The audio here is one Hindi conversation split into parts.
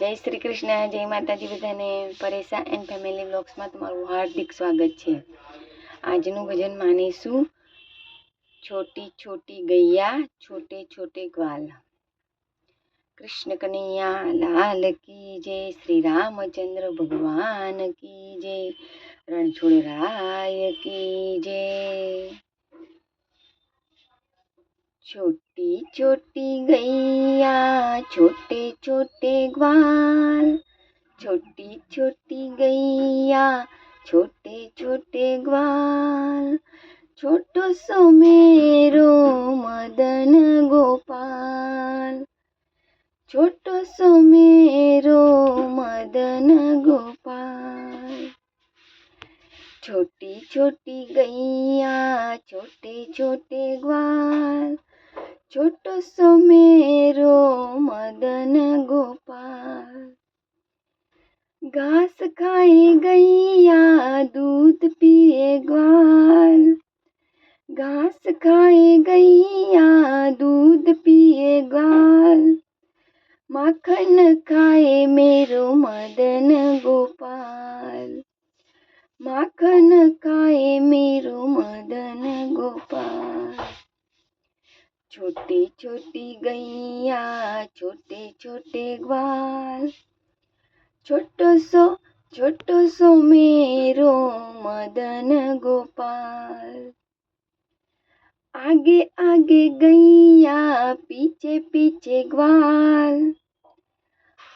જય શ્રી કૃષ્ણ, જય માતાજી બધાને પરેશા એન્ડ ફેમિલી બ્લોગ્સમાં તમારું હાર્દિક સ્વાગત છે. આજનું ભજન માનીશું, છોટી છોટી ગૈયા, છોટે છોટે ગ્વાલ. કૃષ્ણ કનૈયા, લાલ કી જય, શ્રી રામચંદ્ર ભગવાન કી જય, રણછોડ રાય કી જય. छोटी छोटी गैया, छोटे छोटे ग्वाल। छोटी छोटी गैया, छोटे छोटे ग्वाल। छोटो सो मेरो मदन गोपाल। छोटो सो मेरो मदन गोपाल। छोटी छोटी गैया, छोटे छोटे ग्वाल। छोटो सो मेरो मदन गोपाल। घास खाए गैया दूध पिए ग्वाल। घास खाए गैया दूध पिए ग्वाल। माखन खाए मेरो मदन गोपाल। माखन खाए मेरो मदन गोपाल छोटी छोटी गैया, छोटे छोटे ग्वाल। छोटो सो छोटो सो मेरो मदन गोपाल। आगे आगे गैया, पीछे पीछे ग्वाल।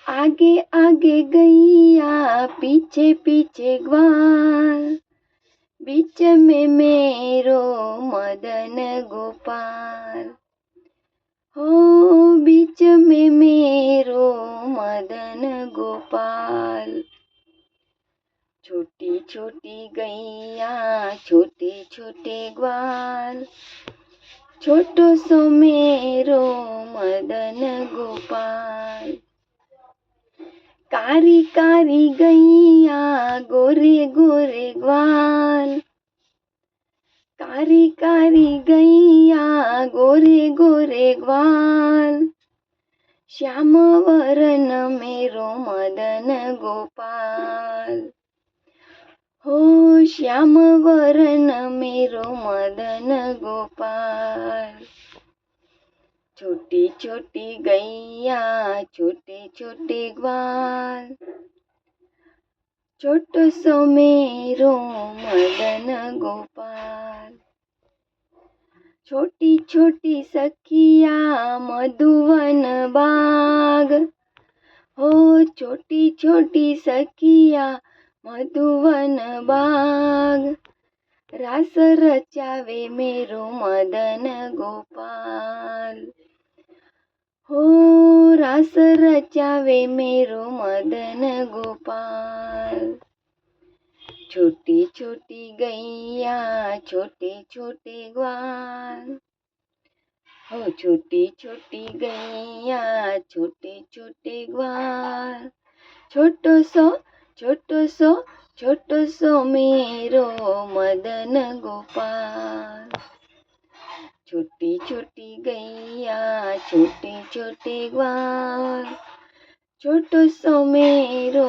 आगे आगे गैया, पीछे पीछे ग्वाल। बीच में मेरो मदन गोपाल। मदन गोपाल। छोटी छोटी गैया, छोटे छोटे ग्वाल। छोटो सो मेरो मदन गोपाल। कारी कारी गैया, गोरे गोरे ग्वाल। कारी कारी गैया, गोरे गोरे ग्वाल। श्याम वरण मेरो मदन गोपाल। हो श्याम वरण मेरो मदन गोपाल। छोटी छोटी गैया, छोटे छोटे ग्वाल। छोटो सो मेरो मदन गोपाल। छोटी छोटी सखिया मधुवन बाग। हो छोटी छोटी सखिया मधुवन बाग। रास रचावे मेरो मदन गोपाल। हो रास रचावे मेरो मदन गोपाल। छोटी छोटी गैया, छोटे छोटे ग्वाल। हो छोटी छोटी गैया, छोटे छोटे ग्वाल। छोटो सो छोटो सो छोटो सो मेरो मदन गोपाल। छोटी छोटी गैया, छोटे छोटे ग्वाल। छोटो सो मेरो